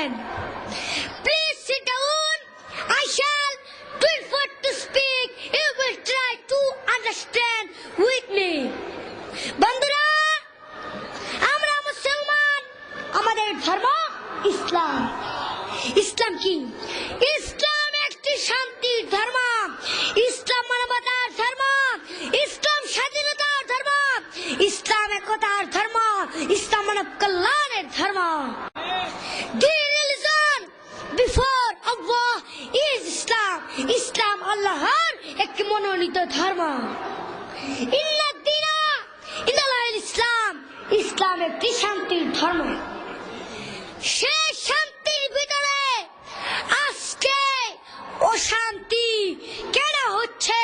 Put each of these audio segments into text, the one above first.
করবেন please sit down I shall prefer to speak you will try to understand with me বন্ধুরা, আমরা মুসলমান, আমাদের ধর্ম ইসলাম। ইসলাম কি ইসলাম একটি শান্তির ধর্ম ইসলাম মানবতার ধর্ম ইসলাম স্বাধীনতার ধর্ম ইসলাম একতার ধর্ম ইসলাম মানব কল্যাণের ধর্ম The religion before Allah is Islam. ইসলাম আল্লাহর একটি মনোনীত ধর্ম। ইসলাম ইসলাম একটি শান্তির ধর্ম। সে শান্তির ভিতরে আজকে অশান্তি কেন হচ্ছে?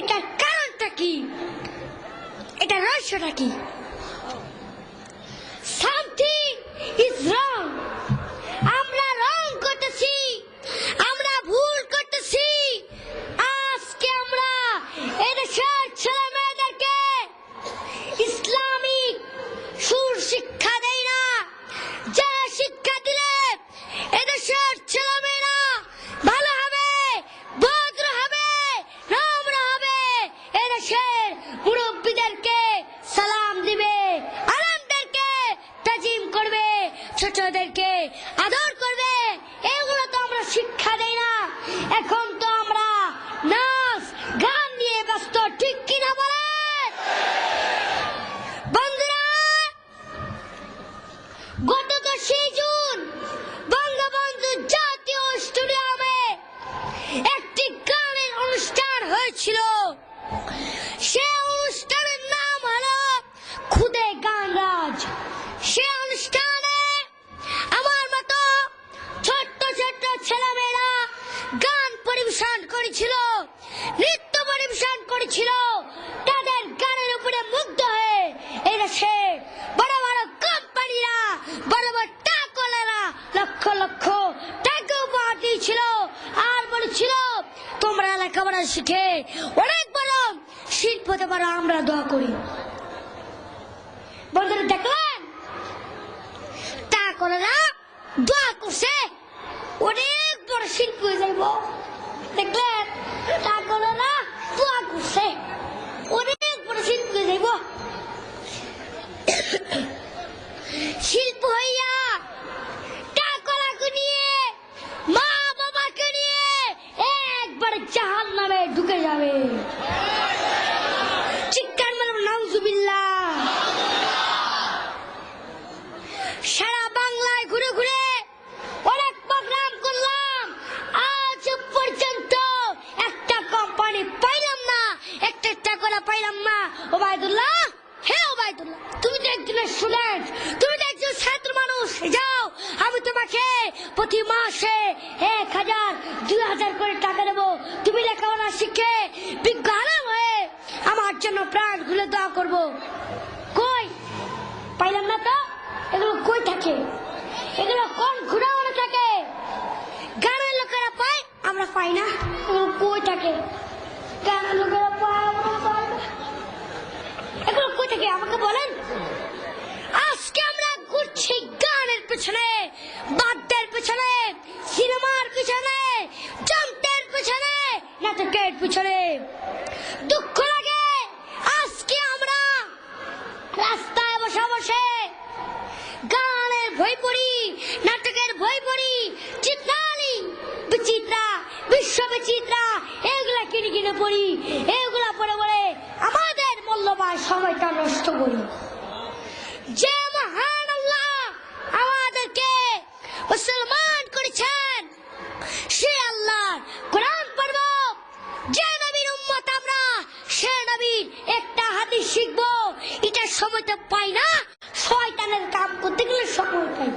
এটার কারণটা কি? এটা রহস্যটা কি? Something is Good! Godoga şey লেখাপড়া শিখে। অনেক বড় শিল্প পারো আমরা দোয়া করি। বন্ধুরা, দেখলেন? টাকলারা দোয়া করছে। অনেক বড় শিল্প হয়ে যাইব। দেখলেন? টাকলারা দোয়া করছে। অনেক বড় শিল্প হয়ে যাইব। শিল্প হইয়া হে ওবায়দুল্লাহ, তুমি তো একজনের স্টুডেন্ট তুমি তো একজন ছাত্র মানুষ। যাও, আমি তোমাকে প্রতি মাসে এক হাজার, দুই হাজার করে টাকা দেবো। তুমি লেখাপড়া শিখে বিজ্ঞ হয়ে আমার জন্য প্রাণ খুলে দোয়া করব। কই? পাইলাম না তো? এগুলো কই থাকে? এগুলো কোন ঘুরানো থাকে? গ্রামের লোকেরা পায়, আমরা পাই না। এগুলো কই থাকে? গ্রামের লোকেরা পায়, আমরা পাই না। থাকে? আমাকে বলেন। আজকে আমরা ঘুরছি গানের পেছনে, বাদ্যের পেছনে, সিনেমার পেছনে, যন্ত্রের পেছনে, নাটকের পেছনে। দুঃখ লাগে, আজকে আমরা রাস্তায় বসে বসে গানের বই পড়ি, নাটকের বই পড়ি চিত্রালি বিচিত্রা, বিশ্ব বিচিত্রা, এগুলা কিনে কিনে পড়ি, এগুলা পড়ে আমাদের সময়টা নষ্ট করি যে মহান আমাদেরকে মুসলমান করেছেন, সে আল্লাহ কোরআন পড়ব। যে নবীর উম্মত আমরা, সে নবীর একটা হাদিস শিখব। এটা সময় তো পাই না। শয়তানের কাম করতে গেলে সময় পাই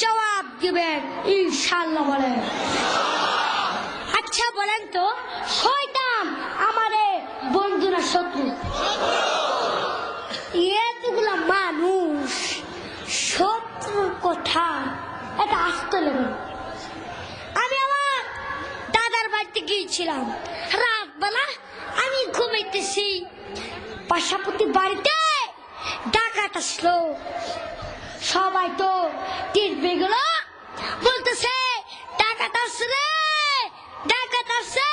জবাব দিবেন ইনশাল্লাহ বলেন। আচ্ছা বলেন তো, শয়তান আমার বন্ধুরা শত্রু? এতগুলা মানুষ শত্রুর কথা এটা আসতে লেগে আমি আমার দাদার বাড়িতে গিয়েছিলাম। রাতবেলা আমি ঘুমাইতেছি। পাশাপতি বাড়িতে ডাকাত আসলো। সবাই তো তীরগুলো বলতেছে, ডাকাত আসছে রে, ডাকাত আসছে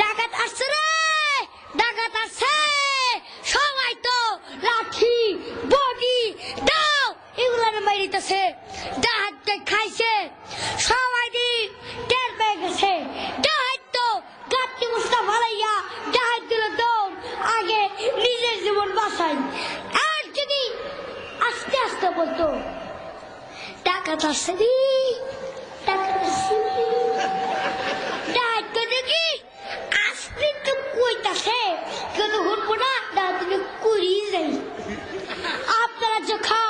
ডাকাত আসছে রে, ডাকাত আসছে। সবাই তো লাঠি, বডি, দাও, এগুলো মারিতেছে ডাহাতে খাইছে। সবাই আস্তে আস্তে বলতো ডাকাত আসছে রে। ডাকাত আসছে তো কইতাছে। কিন্তু শুনব না ডাহাত কুরি যাই। আপনারা যখন